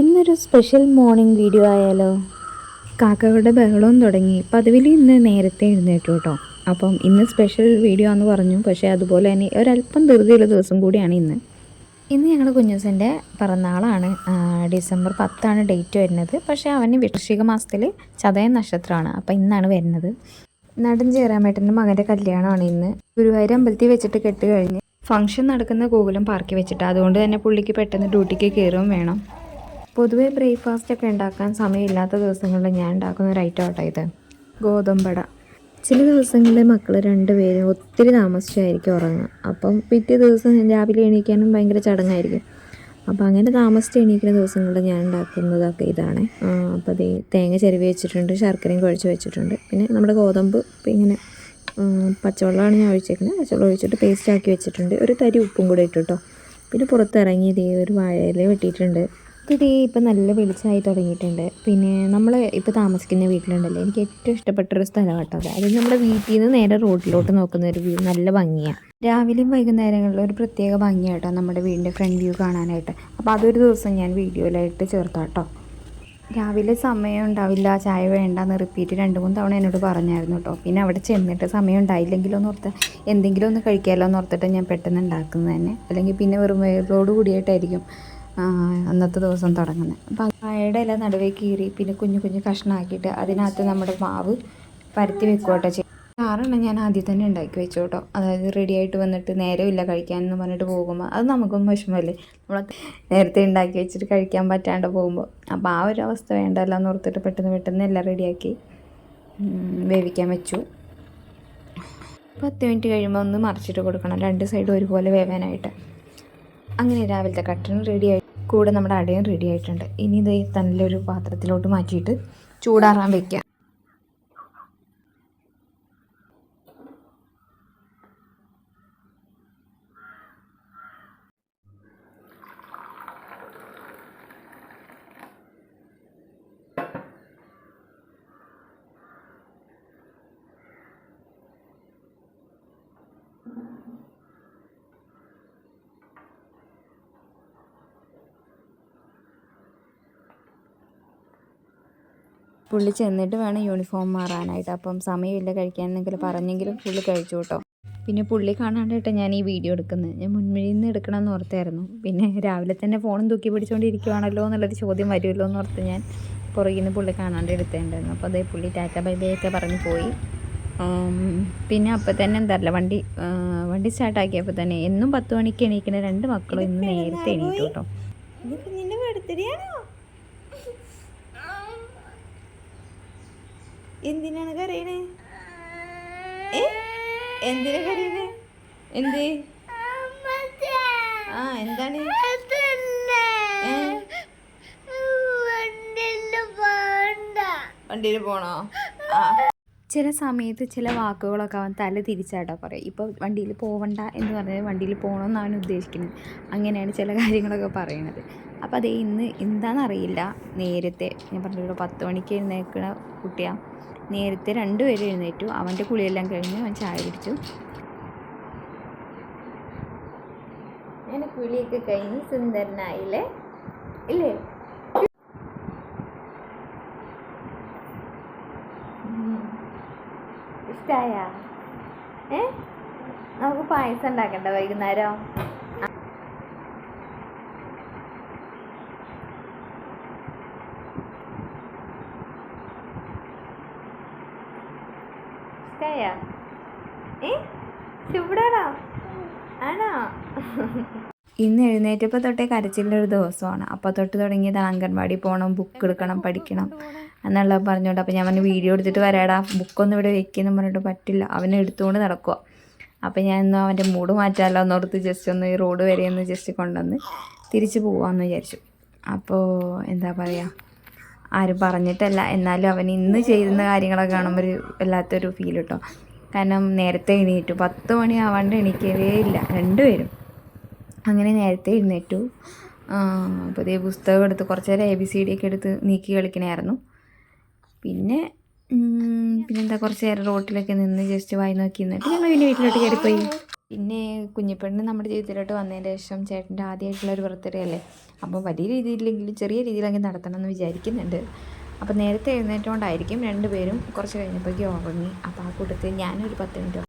ഇന്നൊരു special morning video ആയാലോ? കാക്കകളുടെ ബഹളവും തുടങ്ങി. പതിവിൽ ഇന്ന് നേരത്തെ എഴുന്നേറ്റു കേട്ടോ. അപ്പം ഇന്ന് സ്പെഷ്യൽ വീഡിയോ എന്ന് പറഞ്ഞു. പക്ഷേ അതുപോലെ തന്നെ ഒരല്പം ധൃതിയുള്ള ദിവസം കൂടിയാണ് ഇന്ന്. ഇന്ന് ഞങ്ങൾ കുഞ്ഞുസന്റെ പിറന്നാളാണ്. ഡിസംബർ പത്താണ് ഡേറ്റ് വരുന്നത്. പക്ഷേ അവന് വൃശ്ചിക മാസത്തിൽ ചതയ നക്ഷത്രമാണ്. അപ്പം ഇന്നാണ് വരുന്നത്. നടൻ ജയറാമേട്ടന്റെ മകന്റെ കല്യാണമാണ് ഇന്ന്. ഗുരുവായൂർ അമ്പലത്തിൽ വെച്ചിട്ട് കെട്ട് കഴിഞ്ഞ് ഫംഗ്ഷൻ നടക്കുന്ന ഗോകുലം പാർക്കി വെച്ചിട്ട്. അതുകൊണ്ട് തന്നെ പുള്ളിക്ക് പെട്ടെന്ന് ഡ്യൂട്ടിക്ക് കയറുകയും വേണം. പൊതുവേ ബ്രേക്ക്ഫാസ്റ്റ് ഒക്കെ ഉണ്ടാക്കാൻ സമയമില്ലാത്ത ദിവസങ്ങളിൽ ഞാൻ ഉണ്ടാക്കുന്ന ഒരു ഐറ്റം ആട്ടോ ഇത്. ഗോതമ്പട ചില ദിവസങ്ങളിൽ മക്കൾ രണ്ടുപേരും ഒത്തിരി താമസിച്ചായിരിക്കും ഉറങ്ങുക. അപ്പം പിറ്റേ ദിവസം രാവിലെ എണീക്കാനും ഭയങ്കര ചടങ്ങായിരിക്കും. അപ്പം അങ്ങനെ താമസിച്ച് എണീക്കുന്ന ദിവസങ്ങളിൽ ഞാൻ ഉണ്ടാക്കുന്നതൊക്കെ ഇതാണ്. അപ്പോൾ അത് തേങ്ങ ചെരുവി വെച്ചിട്ടുണ്ട് ശർക്കരയും കുഴച്ച് വെച്ചിട്ടുണ്ട്. പിന്നെ നമ്മുടെ ഗോതമ്പ് ഇങ്ങനെ പച്ചവെള്ളമാണ് ഞാൻ ഒഴിച്ചേക്കുന്നത്. പച്ചവെള്ളം ഒഴിച്ചിട്ട് പേസ്റ്റ് ആക്കി വെച്ചിട്ടുണ്ട്. ഒരു തരി ഉപ്പും കൂടെ ഇട്ടു കേട്ടോ പിന്നെ പുറത്തിറങ്ങിയത് ഈ ഒരു വാഴയില വെട്ടിയിട്ടുണ്ട്. ഇതേ ഇപ്പം നല്ല വെളിച്ചമായി തുടങ്ങിയിട്ടുണ്ട്. പിന്നെ നമ്മൾ ഇപ്പോൾ താമസിക്കുന്ന വീട്ടിലുണ്ടല്ലോ. എനിക്ക് ഏറ്റവും ഇഷ്ടപ്പെട്ട ഒരു സ്ഥലം കേട്ടോ അത്. നമ്മുടെ വീട്ടിൽ നിന്ന് നേരെ റോഡിലോട്ട് നോക്കുന്ന ഒരു വ്യൂ. നല്ല ഭംഗിയാണ് രാവിലെയും വൈകുന്നേരങ്ങളിൽ ഒരു പ്രത്യേക ഭംഗിയാട്ടോ നമ്മുടെ വീടിന്റെ ഫ്രണ്ട് വ്യൂ കാണാനായിട്ട്. അപ്പോൾ അതൊരു ദിവസം ഞാൻ വീഡിയോയിലായിട്ട് ചേർത്താട്ടോ രാവിലെ സമയം ഉണ്ടാവില്ല. ചായ വേണ്ടെന്ന് റിപ്പീറ്റ് രണ്ട് മൂന്ന് തവണ എന്നോട് പറഞ്ഞായിരുന്നു കേട്ടോ. പിന്നെ അവിടെ ചെന്നിട്ട് സമയം ഉണ്ടായില്ലെങ്കിലോ എന്ന് ഓർത്ത് എന്തെങ്കിലും ഒന്ന് കഴിക്കാമല്ലോ എന്ന് ഓർത്തിട്ട് ഞാൻ പെട്ടെന്ന് ഉണ്ടാക്കുന്നത് തന്നെ. അല്ലെങ്കിൽ പിന്നെ വെറും വേറോട് കൂടിയിട്ടായിരിക്കും അന്നത്തെ ദിവസം തുടങ്ങുന്നത് അപ്പോൾ വാഴയുടെ ഇല നടുവേ കീറി പിന്നെ കുഞ്ഞു കുഞ്ഞു കഷ്ണമാക്കിയിട്ട് അതിനകത്ത് നമ്മുടെ മാവ് പരത്തി വെക്കുകട്ടോ ചെയ്യും ആറെണ്ണം ഞാൻ ആദ്യം തന്നെ ഉണ്ടാക്കി വെച്ചു കേട്ടോ അതായത് റെഡി ആയിട്ട് വന്നിട്ട് നേരമില്ല കഴിക്കാൻ എന്ന് പറഞ്ഞിട്ട് പോകുമ്പോൾ അത് നമുക്കും വിഷമമല്ലേ നമ്മൾ നേരത്തെ ഉണ്ടാക്കി വെച്ചിട്ട് കഴിക്കാൻ പറ്റാണ്ട് പോകുമ്പോൾ അപ്പോൾ ആ ഒരു അവസ്ഥ വേണ്ടല്ലോ എന്ന് ഓർത്തിട്ട് പെട്ടെന്ന് പെട്ടെന്ന് എല്ലാം റെഡിയാക്കി വേവിക്കാൻ വെച്ചു. പത്ത് മിനിറ്റ് കഴിയുമ്പോൾ ഒന്ന് മറിച്ചിട്ട് കൊടുക്കണം. രണ്ട് സൈഡും ഒരുപോലെ വേവാനായിട്ട്. അങ്ങനെ രാവിലത്തെ കട്ടനും റെഡി ആയി കൂടെ നമ്മുടെ അടയും റെഡി ആയിട്ടുണ്ട്. ഇനി ഇത് നല്ലൊരു പാത്രത്തിലോട്ട് മാറ്റിയിട്ട് ചൂടാറാൻ വെക്കാം. പുള്ളി ചെന്നിട്ട് വേണം യൂണിഫോം മാറാനായിട്ട്. അപ്പം സമയമില്ല കഴിക്കാൻ എന്നെങ്കിലും പറഞ്ഞെങ്കിലും പുള്ളി കഴിച്ചു കേട്ടോ. പിന്നെ പുള്ളി കാണാണ്ടായിട്ട് ഞാൻ ഈ വീഡിയോ എടുക്കുന്നത്. ഞാൻ മുൻപിൽ നിന്ന് എടുക്കണം എന്ന് ഓർത്തായിരുന്നു. പിന്നെ രാവിലെ തന്നെ ഫോണും തൂക്കി പിടിച്ചുകൊണ്ടിരിക്കുവാണല്ലോ എന്നുള്ളൊരു ചോദ്യം വരുമല്ലോ എന്ന് ഓർത്ത് ഞാൻ പുറകിൽ നിന്ന് പുള്ളി കാണാണ്ട് എടുത്തേണ്ടായിരുന്നു. അപ്പോൾ അതേ പുള്ളി ടാറ്റ ബൈ പറഞ്ഞ് പോയി. പിന്നെ അപ്പോൾ തന്നെ എന്താ വണ്ടി ആ, വണ്ടി സ്റ്റാർട്ടാക്കിയപ്പോൾ തന്നെ എന്നും പത്ത് മണിക്ക് എണീക്കുന്ന രണ്ട് മക്കളും ഇന്ന് നേരത്തെ എണീറ്റു കേട്ടോ. എന്തിനാണ് കരയണേ? ഏ? എന്തിനാ കരയണേ? എന്ത്? ആ എന്താണ്? വണ്ടിയിൽ പോണോ? ആ. ചില സമയത്ത് ചില വാക്കുകളൊക്കെ അവൻ തല തിരിച്ചാട്ടോ പറയും. ഇപ്പോൾ വണ്ടിയിൽ പോവണ്ട എന്ന് പറഞ്ഞാൽ വണ്ടിയിൽ പോകണമെന്നാണ് ഉദ്ദേശിക്കുന്നത്. അങ്ങനെയാണ് ചില കാര്യങ്ങളൊക്കെ പറയണത് അപ്പോൾ അതേ ഇന്ന് എന്താണെന്നറിയില്ല. നേരത്തെ ഞാൻ പറഞ്ഞല്ലോ പത്ത് മണിക്ക് എഴുന്നേൽക്കുന്ന കുട്ടിയാണ് നേരത്തെ രണ്ടുപേരും എഴുന്നേറ്റു. അവന്റെ കുളിയെല്ലാം കഴിഞ്ഞ് അവൻ ചായ കുടിച്ചു. അങ്ങനെ കുളിയൊക്കെ കഴിഞ്ഞ് സുന്ദരനായില്ലേ? ഇല്ലേ? ഇഷ്ടായ? ഏ? നമുക്ക് പായസം ഉണ്ടാക്കണ്ട വൈകുന്നേരം? ഇഷ്ടമായ ഏ? ചൂടാണോ? ആണോ? ഇന്ന് എഴുന്നേറ്റപ്പോൾ തൊട്ടേ കരച്ചിലിന്റെ ഒരു ദിവസമാണ്. അപ്പോൾ തൊട്ട് തുടങ്ങിയതാണ് അംഗൻവാടി പോകണം ബുക്ക് എടുക്കണം പഠിക്കണം എന്നുള്ളത് പറഞ്ഞുകൊണ്ട്. അപ്പോൾ ഞാൻ പറഞ്ഞു വീഡിയോ എടുത്തിട്ട് വരാടാ. ബുക്കൊന്നും ഇവിടെ വെക്കുന്നു പറഞ്ഞിട്ട് പറ്റില്ല. അവനെ എടുത്തുകൊണ്ട് നടക്കുക അപ്പോൾ ഞാൻ ഇന്ന് അവന്റെ മൂഡ് മാറ്റാമല്ലോ എന്നോർത്ത് ജസ്റ്റ് ഒന്ന് ഈ റോഡ് വരെ ഒന്ന് ജസ്റ്റ് കൊണ്ടുവന്ന് തിരിച്ച് പോവാമെന്ന് വിചാരിച്ചു. അപ്പോൾ എന്താ പറയുക ആരും പറഞ്ഞിട്ടല്ല. എന്നാലും അവൻ ഇന്ന് ചെയ്യുന്ന കാര്യങ്ങളൊക്കെ കാണുമ്പോൾ ഒരു വല്ലാത്തൊരു ഫീൽ കിട്ടും കാരണം നേരത്തെ എണീറ്റു. പത്ത് മണി ആവാണ്ട് എണീക്കവേ ഇല്ല. രണ്ടുപേരും. അങ്ങനെ നേരത്തെ എഴുന്നേറ്റു. അപ്പോൾ പുസ്തകം എടുത്ത് കുറച്ച് നേരം എ ബി സി ഡി ഒക്കെ എടുത്ത് നീക്കി കളിക്കണമായിരുന്നു പിന്നെ പിന്നെന്താ കുറച്ച് നേരം റോട്ടിലൊക്കെ നിന്ന് ജസ്റ്റ് വായി നോക്കി നിന്നിട്ട് ഞങ്ങൾ പിന്നെ വീട്ടിലോട്ട് കയറിപ്പോയി. പിന്നെ കുഞ്ഞിപ്പെണ്ണ് നമ്മുടെ ജീവിതത്തിലോട്ട് വന്നതിന് ശേഷം ചേട്ടന്റെ ആദ്യമായിട്ടുള്ള ഒരു ബർത്ത്ഡേ അല്ലേ? അപ്പോൾ വലിയ രീതിയിലെങ്കിലും ചെറിയ രീതിയിലെങ്കിലും നടത്തണം എന്ന് വിചാരിക്കുന്നുണ്ട്. അപ്പോൾ നേരത്തെ എഴുന്നേറ്റുകൊണ്ടായിരിക്കും രണ്ടുപേരും കുറച്ച് കഴിഞ്ഞപ്പോഴേക്കും ഉറങ്ങി. അപ്പോൾ ആ കൂട്ടത്തിൽ ഞാനൊരു പത്ത് മിനിറ്റ്